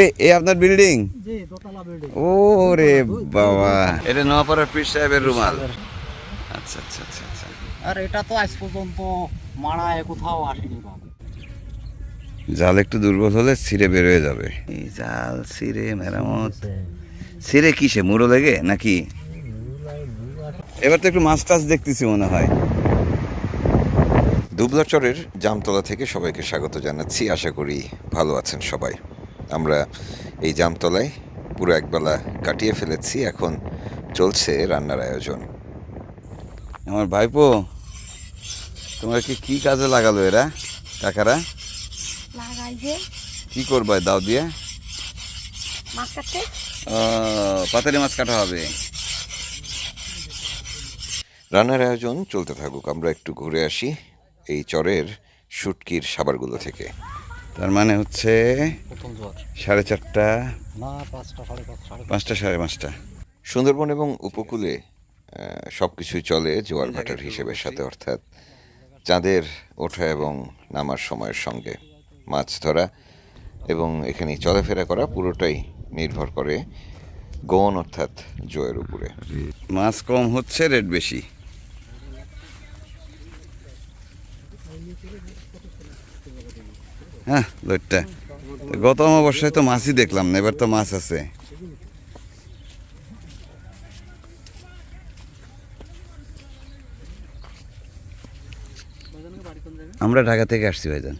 এই আপনার বিল্ডিং জি দোতলা বিল্ডিং ও রে বাবা। এটা নোয়াপাড়ার পীর সাহেবের রুমাল। আচ্ছা আচ্ছা আচ্ছা আচ্ছা। আর এটা তো আজ পর্যন্ত মাড়ায় কোথাও আসেনি বাবা। জাল একটু দুর্বল হলে ছিঁড়ে বেরোয় যাবে। এই জাল ছিঁড়ে মেরামত। ছিঁড়ে কিসে মুড়ো লেগে নাকি? এবার তো একটু মাছ টাছ দেখতেছি মনে হয়। দুবলাচরের জামতলা থেকে সবাইকে স্বাগত জানাচ্ছি। আশা করি ভালো আছেন সবাই। আমরা এই জামতলায় পুরো একবেলা কাটিয়ে ফেলেছি এখন চলছে রান্নার আয়োজন। আমার ভাইপো তোমরা কি কি কাজে লাগালো এরা কাকারা? কি করবে দাও দিয়ে? মাছ কাটতে? ও, পাতালি মাছ কাটা হবে। রান্নার আয়োজন চলতে থাকুক আমরা একটু ঘুরে আসি এই চরের শুটকির সাবারগুলো থেকে। তার মানে হচ্ছে সাড়ে চারটা পাঁচটা সাড়ে পাঁচটা সুন্দরবন এবং উপকূলে সব কিছুই চলে জোয়ার ভাটার হিসেবের সাথে অর্থাৎ চাঁদের ওঠা এবং নামার সময়ের সঙ্গে মাছ ধরা এবং এখানে চলাফেরা করা পুরোটাই নির্ভর করে গৌণ অর্থাৎ জোয়ের উপরে। মাছ কম হচ্ছে রেট বেশি। হ্যাঁ লোটটা গত অমাবস্যায় তো মাছই দেখলাম না এবার তো মাছ আছে। আমরা ঢাকা থেকে আসছি ভাইজান।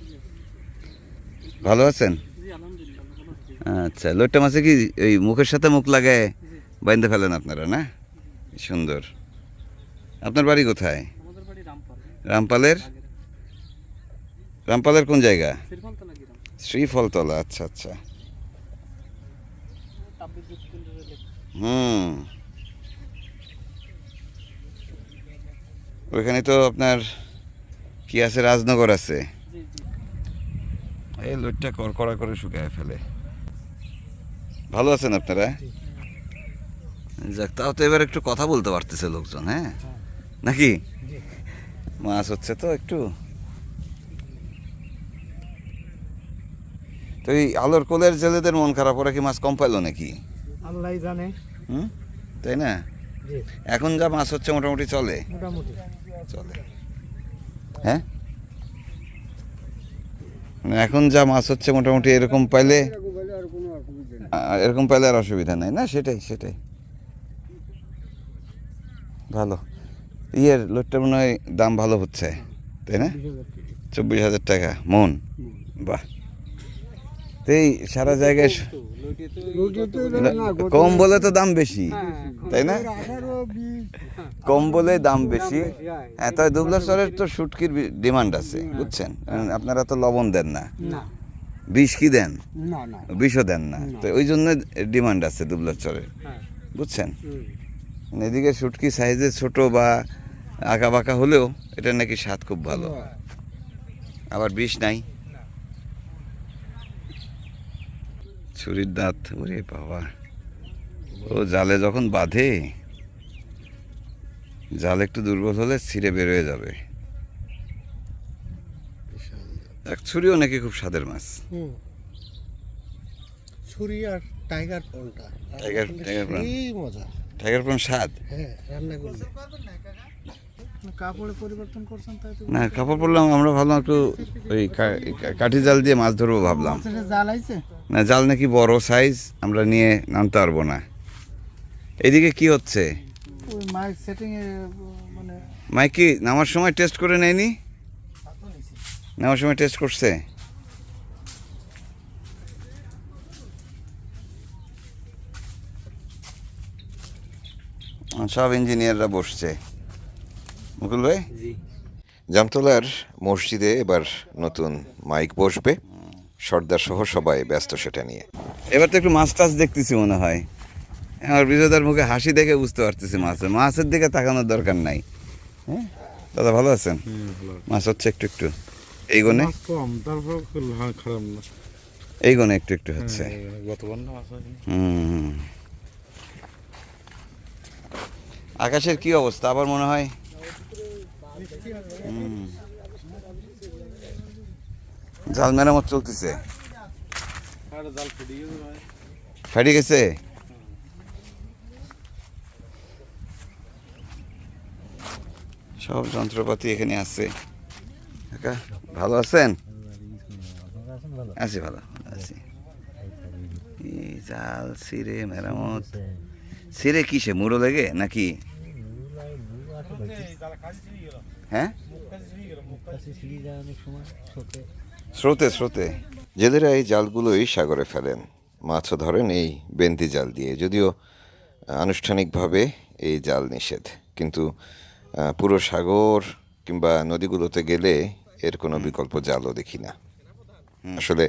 ভালো আছেন? আচ্ছা লোটটা মাছে কি এই মুখের সাথে মুখ লাগায় বাইন্দে ফেলেন আপনারা না? সুন্দর। আপনার বাড়ি কোথায়? রামপালের? রামপালের কোন জায়গা? শ্রীফলতলা আচ্ছা আচ্ছা। হুম। ওইখানে তো আপনার কি আছে? রাজনগর আছে। এই লোটটা কড়কড়া করে শুকায় ফেলে। ভালো আছেন আপনারা? যাক তাও তো এবার একটু কথা বলতে পারতেছে লোকজন হ্যাঁ? নাকি? মাছ হচ্ছে তো একটু। তো এই আলোর কোলের জেলেদের মন খারাপ ওরা কি মাছ কম পাইলো নাকি? আল্লাহ জানে। হুম? তাই না? এখন যা মাছ হচ্ছে মোটামুটি চলে? মোটামুটি। চলে। হ্যাঁ? মানে এখন যা মাছ হচ্ছে মোটামুটি এরকম পাইলে এরকম পাইলে আর অসুবিধা নাই। না সেটাই সেটাই। ভালো। ইয়ের লোটটা মনে হয় দাম ভালো হচ্ছে তাই না? চব্বিশ হাজার টাকা মন। বাহ। তো এই সারা জায়গায় স- কম বলে তো দাম বেশি তাই না? কম বলে দাম বেশি। হ্যাঁ তাই দুবলা চরের তো শুটকির ডিমান্ড আছে বুঝছেন? আপনারা তো লবণ দেন না। বিষ কি দেন? না না। বিষও দেন না। তো ওই জন্য ডিমান্ড আছে দুবলা চরের হ্যাঁ। বুঝছেন? মানে এদিকে শুটকি সাইজে ছোট বা আঁকা বাঁকা হলেও এটা নাকি স্বাদ খুব ভালো। আবার বিষ নাই? ছুরির দাঁত ওরে বাবা। ও জালে যখন বাঁধে জাল একটু দুর্বল হলে ছিঁড়ে বেরোয় যাবে। এক ছুরিও নাকি খুব স্বাদের মাছ। ছুরি আর টাইগার প্রনটা টাইগার টাইগার এই মজা। টাইগার প্রাণ স্বাদ? হ্যাঁ রান্না করলে কাপড়ে পরিবর্তন করছেন তাই তো না কাপড় পরলাম আমরা ভাবলাম একটু ওই কাঠি জাল দিয়ে মাছ ধরবো ভাবলাম। না জাল নাকি বড় সাইজ আমরা নিয়ে নামতে পারব না। এদিকে কি হচ্ছে? মানে মাইক কি নামার সময় টেস্ট করে নেয়নি? নামার সময় টেস্ট করছে? সব ইঞ্জিনিয়াররা বসছে। মুকুল ভাই? জামতলার মসজিদে এবার নতুন মাইক বসবে। সর্দার সহ সবাই ব্যস্ত সেটা নিয়ে। এবার তো একটু মাছ টাছ দেখতেছি মনে হয়। আমার বিজয়দার মুখে হাসি দেখে বুঝতে পারতেছি মাছের মাছের দিকে তাকানোর দরকার নাই। হ্যাঁ? দাদা ভালো আছেন? মাছ হচ্ছে একটু একটু। এই গনে? কম তারপর খারাপ না। এই গনে একটু একটু হচ্ছে। হয়নি। হুম, হুম। আকাশের কি অবস্থা? আবার মনে হয়। জাল মেরামত চলতেছে। ফাটি গেছে সব যন্ত্রপাতি এখানে আছে। কাকা ভালো আছেন? আছি ভালো আছি। এই জাল সিরে মেরামত। সিরে কিসে মুড়ো লেগে নাকি? হ্যাঁ? স্রোতে স্রোতে। জেলেরা এই জালগুলোই সাগরে ফেলেন। মাছও ধরেন এই বেন্তি জাল দিয়ে। যদিও আনুষ্ঠানিকভাবে এই জাল নিষেধ। কিন্তু পুরো সাগর কিংবা নদীগুলোতে গেলে এর কোনো বিকল্প জালও দেখি না। আসলে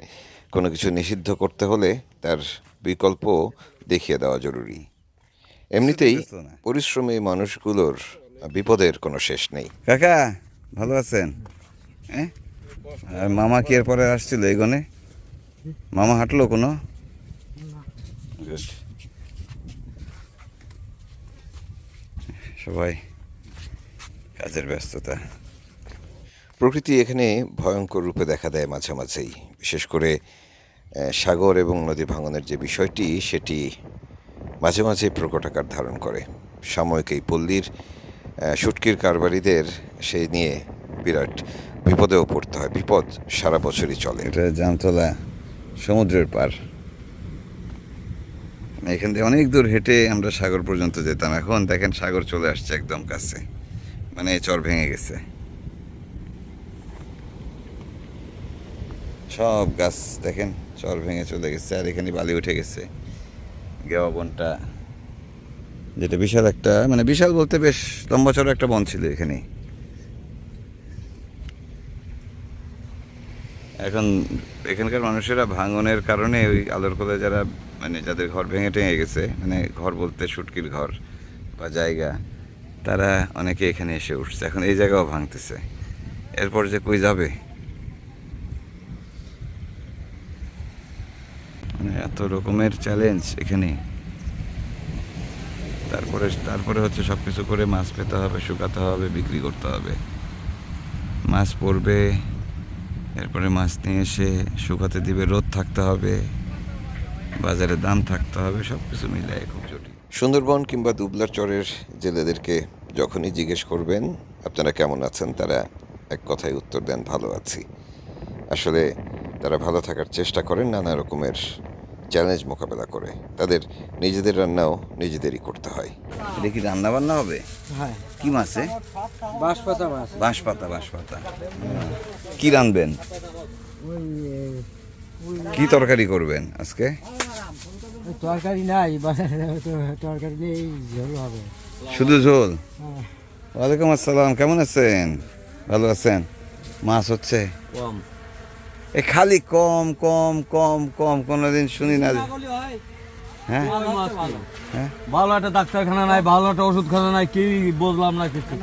কোনো কিছু নিষিদ্ধ করতে হলে তার বিকল্প দেখিয়ে দেওয়া জরুরি। এমনিতেই পরিশ্রমী মানুষগুলোর বিপদের কোনো শেষ নেই। কাকা ভালো আছেন? হ্যাঁ আর মামা কি এরপরে আসছিল এই গনে মামা হাঁটলো কোনো? সবাই কাজের ব্যস্ততা। প্রকৃতি এখানে ভয়ঙ্কর রূপে দেখা দেয় মাঝে মাঝেই বিশেষ করে সাগর এবং নদী ভাঙনের যে বিষয়টি সেটি মাঝে মাঝে প্রকট আকার ধারণ করে। সাময়িক এই পল্লীর আহ, শুটকির কারবারিদের সেই নিয়ে বিরাট বিপদেও পড়তে হয়। বিপদ সারা বছরই চলে। এটা জামতলা সমুদ্রের পার। এখান থেকে অনেক দূর হেঁটে আমরা সাগর পর্যন্ত যেতাম। এখন দেখেন সাগর চলে আসছে একদম কাছে। মানে চর ভেঙে গেছে। সব গাছ দেখেন চর ভেঙে চলে গেছে। আর এখানে বালি উঠে গেছে। গেওয়া বনটা যেটা বিশাল একটা মানে বিশাল বলতে বেশ লম্বা চড়া একটা বন ছিল এখানে এখন এখানকার মানুষেরা ভাঙনের কারণে ওই আলোর কোলে যারা মানে যাদের ঘর ভেঙে টেঙে গেছে মানে ঘর বলতে সুটকির ঘর বা জায়গা, তারা অনেকে এখানে এসে উঠছে। এখন এই জায়গাও ভাঙতেছে। এরপর যে কই যাবে? মানে এত রকমের চ্যালেঞ্জ এখানে। তারপরে তারপরে হচ্ছে সব কিছু করে মাছ পেতে হবে, শুকাতে হবে, বিক্রি করতে হবে। মাছ পড়বে, এরপরে মাছ নিয়ে এসে শুকাতে দিবে, রোদ থাকতে হবে, বাজারে দাম থাকতে হবে সব কিছু মিলে খুব জটিল। সুন্দরবন কিংবা দুবলার চরের জেলেদেরকে যখনই জিজ্ঞেস করবেন, আপনারা কেমন আছেন, তারা এক কথায় উত্তর দেন, ভালো আছি। আসলে তারা ভালো থাকার চেষ্টা করেন নানা রকমের চ্যালেঞ্জ মোকাবেলা করে। তাদের নিজেদের রান্নাও নিজেদেরই করতে হয়। এটা কি রান্না বান্না হবে? হ্যাঁ। কি মাছে বাঁশপাতা মাছ। বাঁশ পাতা বাঁশ পাতা কি রানবেন কি তরকারি করবেন আজকে? তরকারি নাই তরকারি নেই ঝোল হবে। শুধু ঝোল? ওয়ালাইকুম আসসালাম কেমন আছেন? ভালো আছেন? মাছ হচ্ছে? কম। খালি কম কম কম কম কোনোদিন শুনি না হ্যাঁ হ্যাঁ? ভালো। একটা ডাক্তারখানা নাই ভালো একটা ওষুধখানা নাই কি বুঝলাম না কিছু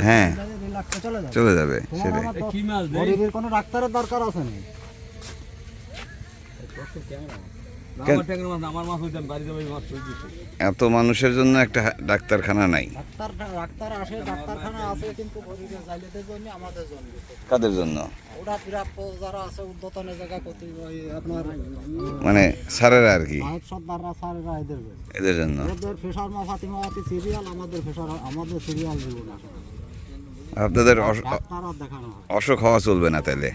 হ্যাঁ। চলে যাবে। সেটাই। কোনো ডাক্তারের দরকার আছে না? হয়ে এত মানুষের জন্য একটা ডাক্তারখানা নাই। ডাক্তার ডাক্তার আসে ডাক্তারখানা আছে কিন্তু গরিবের জাইলেদের জন্য আমাদের জন্য। কাদের জন্য? ওরা প্রাপ্য যারা আছে উদ্যতনের জায়গা করতে আপনার মানে স্যারেরা আর কি? এদের জন্য। ওদের ফেসার মাফাতি মাফাতি সিরিয়াল আমাদের ফেসার আমাদের সিরিয়াল আপনাদের হয়। অসুখ হওয়া চলবে না তাহলে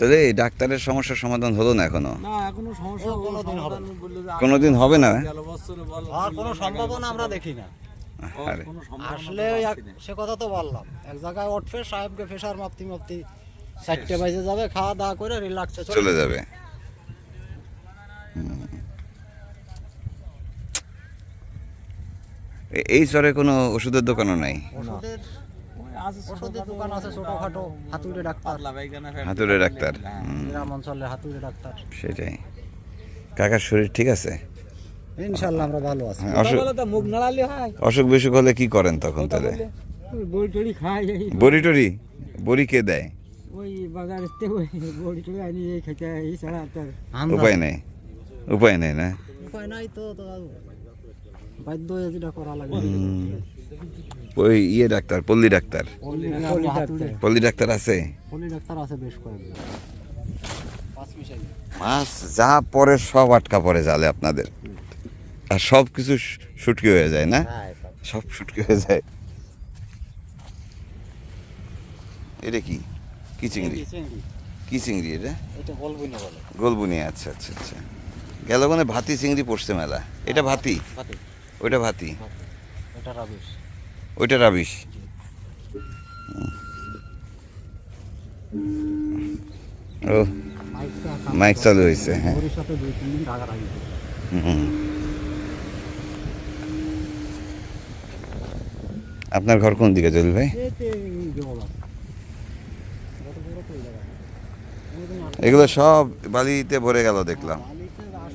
তাহলে এই ডাক্তারের সমস্যার সমাধান হলো না এখনও? না এখনও সমস্যা কোনোদিন হবে না। কোনোদিন হবে আর কোনো সম্ভাবনা আমরা দেখি না। আসলে সে কথা তো বললাম। এক জায়গায় উঠবে সাহেবকে ফেসার মাপতি মাপতি চারটে বাজে যাবে খাওয়া দাওয়া করে রিল্যাক্সে চলে যাবে। এই চরে কোনো ওষুধের দোকানও নাই? ওষুধের ওষুধের দোকান আছে ছোটখাটো হাতুড়ে ডাক্তার। হাতুড়ে ডাক্তার গ্রাম অঞ্চলে হাতুড়ে ডাক্তার। সেটাই। কাকার শরীর ঠিক আছে? ইনশাল্লাহ আমরা ভালো আছি। হ্যাঁ, মুখ নাড়ালে হয়। অসুখ বিসুখ হলে কি করেন তখন তাহলে? বড়ি টড়ি বড়ি টড়ি? বড়ি কে দেয়? ওই বাজার ওই বড়ি টড়ি আনি এই খেতে এই ছাড়া তার উপায় নেই। উপায় নেই না? উপায় নাই তো তো বাধ্য হয়ে যেটা করা লাগে ওই ইয়ে ডাক্তার পল্লী ডাক্তার। পল্লী ডাক্তার। আছে? পল্লী ডাক্তার আছে বেশ কয়েকজন। পাঁচ মিশাই। মাছ যা পরে সব আটকা পড়ে জালে আপনাদের। আর সব কিছু শুটকি হয়ে যায় না? হ্যাঁ সব শুটকি হয়ে যায়। এটা কি? কি চিংড়ি? কি চিংড়ি এটা? এটা বলবই না বলে। গোলবুনি আচ্ছা আচ্ছা আচ্ছা। গেল মানে ভাতি চিংড়ি পড়ছে মেলা। এটা ভাতি? ওইটা ভাতি। এটা রাবিশ ওইটা রাবিশ ও মাইক চালু হয়েছে হ্যাঁ। আপনার ঘর কোন দিকে জল ভাই? এগুলো সব বালিতে ভরে গেল দেখলাম।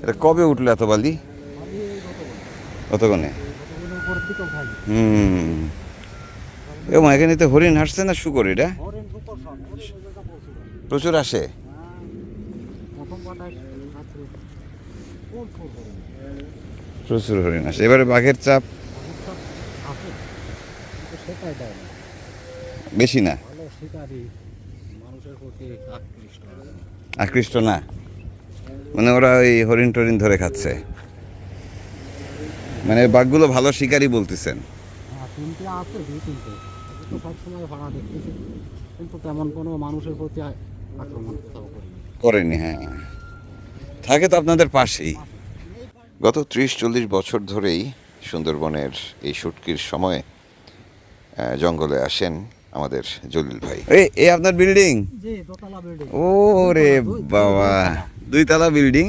এটা কবে উঠল এত বালি? কতক্ষণে? দিকেও খাই হুম। এবং এখানে তো হরিণ হাসছে না শুকর এটা? প্রচুর আসে? হরেন প্রচুর হরিণ। আসে। এবারে বাঘের চাপ? বেশি না? আকৃষ্ট না? মানে ওরা ওই হরিণ টরিণ ধরে খাচ্ছে। মানে বাঘগুলো ভালো শিকারই বলতেছেন। হ্যাঁ তিনটে আছে দুই তিনটে। তো সবসময় ভাড়া দেখতেছি। কিন্তু তেমন কোনো মানুষের প্রতি আক্রমণ করেনি। হ্যাঁ। থাকে তো আপনাদের পাশেই। গত ত্রিশ চল্লিশ বছর ধরেই সুন্দরবনের এই শুটকির সময়ে জঙ্গলে আসেন আমাদের জলিল ভাই। এই এই আপনার বিল্ডিং? বিল্ডিং। ও রে বাবা দুই তলা বিল্ডিং?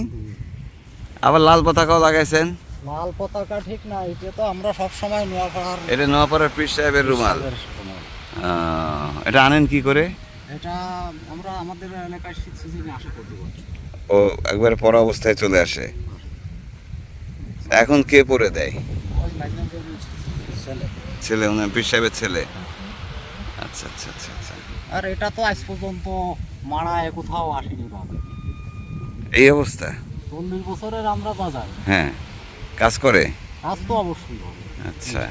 আবার লাল পতাকাও লাগাইছেন? লাল পতাকা ঠিক না এটা তো আমরা সব সময় নোয়াপাড়ার এটা নোয়াপাড়ার পীর সাহেবের রুমাল? এটা আনেন কি করে? এটা আমরা আমাদের এলাকায় শীত সিজনে আসে প্রতি ও একবারে পড়া অবস্থায় চলে আসে। এখন কে পরে দেয়? ছেলে। ছেলে উনি পীর সাহেবের ছেলে। আচ্ছা আচ্ছা আচ্ছা আচ্ছা। আর এটা তো আজ পর্যন্ত মারায় কোথাও আসেনি এই অবস্থা? চল্লিশ বছরের আমরা বাজার। হ্যাঁ। কাজ করে? কাজ তো অবশ্যই আচ্ছা।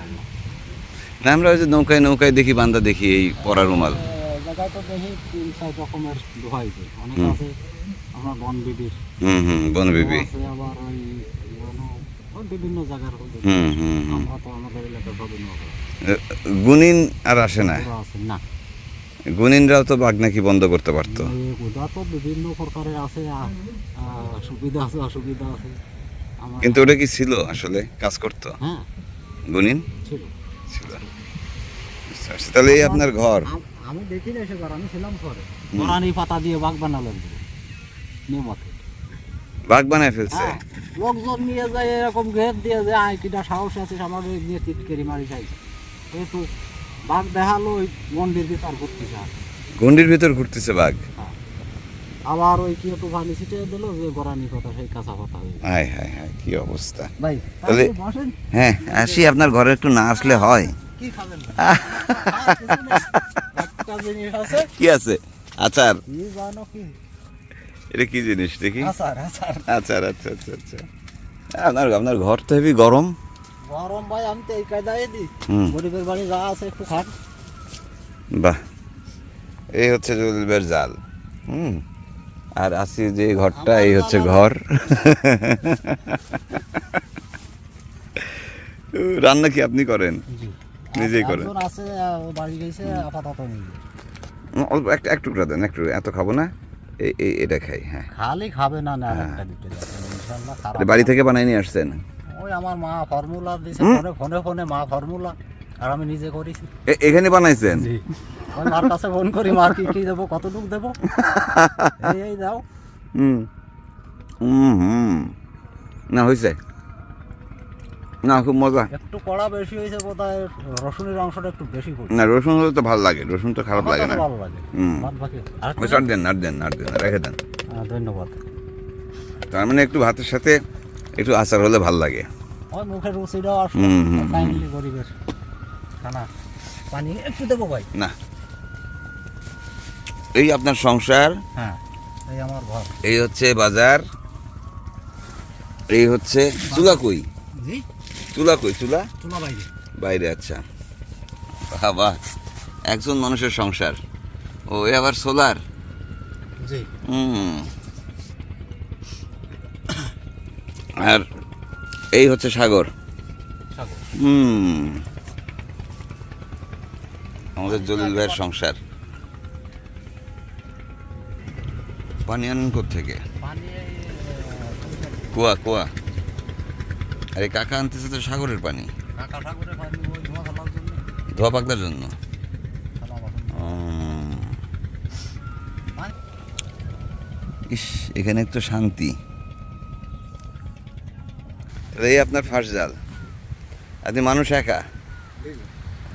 না আমরা ওই যে নৌকায় নৌকায় দেখি বান্দা দেখি এই পরা রুমাল। এ, জায়গায় তো দেখি তিন চার রকমের অনেক আছে হুম হুম বনবিবি। আবার ওই বিভিন্ন জায়গার হুম হুম আমরা তো আমাদের সবই গুনিন আর আসে না? না। গুনিনরাও তো বাঘ নাকি বন্ধ করতে পারতো? এই ওটা তো বিভিন্ন প্রকারের আছে সুবিধা আছে অসুবিধা আছে। কিন্তু ওটা কি ছিল আসলে? কাজ করতো? হ্যাঁ। গুনিন ছিল। ছিল। বুঝতে পারছি। তাহলে এই আপনার ঘর? আমি দেখি না সেবার আমি ছিলাম পরে কোরআনি পাতা দিয়ে বাঘ বানালো নিয়মতে বাঘ বানায় ফেলছে? হ্যাঁ, লোকজন নিয়ে যায় এরকম ঘের দিয়ে যায় আয় কিটা সাহস আছে আমাদের নিয়ে টিটকেরি মারি যাই কিন্তু বাঘ দেখাল ওই মন্দির ভিতর ঘুরতেছে। গন্ডির ভিতর ঘুরতেছে বাঘ? আবার ওই কি একটু পানি ছিটে দিল যে গোড়ানি কথা সেই কাঁচা কথা হয়ে। হায় হায় হায় কি অবস্থা। ভাই তাহলে- বসেন। হ্যাঁ আসি আপনার ঘরে একটু না আসলে হয়। কি খাবেন। একটা জিনিস আছে। কি আছে? আচার। কি জানো কি? এটা কি জিনিস দেখি? আচার আচার। আচার আচ্ছা আচ্ছা আচ্ছা। আপনার আপনার ঘর তো হেবি গরম। গরম ভাই আমি তো এই কায়দায় দিই গরিবের বাড়ি যা আছে একটু খান। বাহ। এই হচ্ছে জলিবের জাল। হুম। আর আসি যে ঘরটা এই হচ্ছে ঘর। রান্না কি আপনি করেন? নিজেই করেন? আছে অল্প একটা এক টুকরা দেন একটু এত খাব না এই এটা খাই হ্যাঁ। খালি খাবে না না এটা বাড়ি থেকে বানাই নিয়ে আসছেন? ওই আমার মা ফর্মুলা দিয়েছে ফোনে ফোনে মা ফর্মুলা। আর আমি নিজে করেছি। এখানে বানাইছেন? জি। মার কাছে ফোন করি মার কি কি দেবো কতটুকু দেবো? এই দাও। হুম। হুম না হয়েছে না খুব মজা। একটু কড়া বেশি হয়েছে বোধহয় রসুনের অংশটা একটু বেশি না রসুন হলে তো ভালো লাগে রসুন তো খারাপ লাগে না। ভালো লাগে। হুম। আর দেন আর দেন আর দেন রেখে দেন। ধন্যবাদ। তার মানে একটু ভাতের সাথে একটু আচার হলে ভালো লাগে। ওই মুখের রুচিটাও আসলো হুম, হুম, হুম। কাইন্ডলি গরিবের খানা পানি একটু দেবো ভাই। না। এই আপনার সংসার হ্যাঁ এই আমার ঘর। এই হচ্ছে বাজার এই হচ্ছে চুলাকুই জি। চুলা কই? চুলা? চুলা বাইরে। বাইরে আচ্ছা। বাহ একজন মানুষের সংসার। ও এ আবার সোলার? জি। হুম। আর এই হচ্ছে সাগর। হুম। আমাদের জলিল ভাইয়ের সংসার। পানি আনেন থেকে কুয়া কুয়া। আরে কাকা আনতেছে তো সাগরের পানি। ধোয়া ফেলার জন্য। ইস, এখানে একটু শান্তি। এই আপনার ফার্স্ট জাল। আপনি মানুষ একা?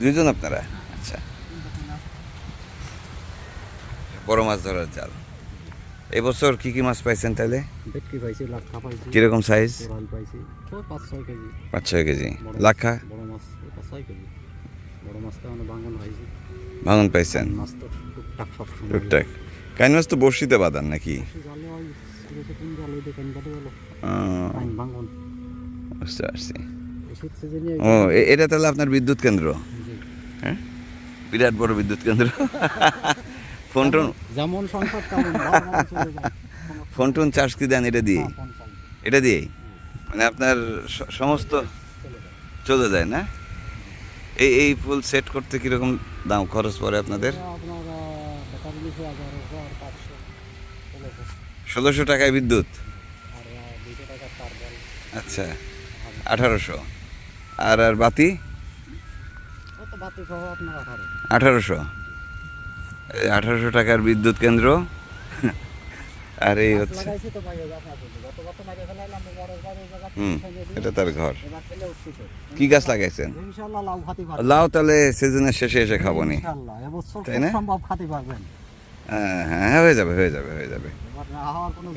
দুইজন আপনারা আচ্ছা বড় মাছ ধরার জাল। এবছর কি কি মাছ পাইছেন তাহলে ভেটকি পাইছি লাক্ষা পাইছি। কীরকম সাইজ কোরাল পাইছি পাঁচ ছয় কেজি। পাঁচ ছয় কেজি। লাখা বড় মাছ পাঁচ ছয় কেজি। বড় মাছটা মানে বাঙ্গন হয়েছে ভাঙন পাইছেন? মাছ তো টুকটাক সব টুকটাক। কাইন মাছ তো বড়শিতে বাঁধান নাকি? বুঝতে পারছি। ও এটা তাহলে আপনার বিদ্যুৎ কেন্দ্র? হ্যাঁ? বিরাট বড় বিদ্যুৎ কেন্দ্র। ফোন টোন যেমন সংসার তেমন ফোন টোন চার্জ কি দেন এটা দিয়ে। এটা দিয়েই? মানে আপনার সমস্ত চলে যায় না? এই এই ফুল সেট করতে কীরকম দাম খরচ পড়ে আপনাদের? ষোলোশো টাকায় বিদ্যুৎ? আচ্ছা আঠারোশো। আর আর বাতি? আঠারোশো। আঠারোশো টাকার বিদ্যুৎ কেন্দ্র। আর এই হচ্ছে হুম এটা তার ঘর। কি গাছ লাগাইছেন? লাউ তাহলে সিজনের শেষে এসে খাব নি তাই না? হ্যাঁ হ্যাঁ হয়ে যাবে হয়ে যাবে হয়ে যাবে।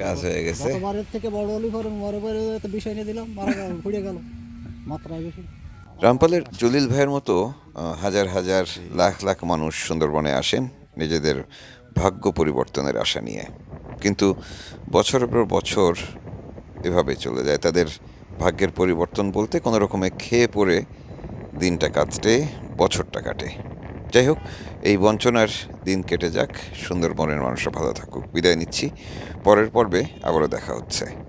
গাছ হয়ে গেছে। থেকে বড় হলি পরে মরে পরে বিষয় নিয়ে দিলাম মারা গেল ঘুরে গেল। মাত্রায় বেশি। রামপালের জলিল ভাইয়ের মতো হাজার হাজার লাখ লাখ মানুষ সুন্দরবনে আসেন। নিজেদের ভাগ্য পরিবর্তনের আশা নিয়ে। কিন্তু বছরের পর বছর এভাবে চলে যায়। তাদের ভাগ্যের পরিবর্তন বলতে কোনো রকমে খেয়ে পড়ে দিনটা কাটতে বছরটা কাটে। যাই হোক, এই বঞ্চনার দিন কেটে যাক। সুন্দরবনের মানুষরা ভালো থাকুক। বিদায় নিচ্ছি। পরের পর্বে আবারও দেখা হচ্ছে।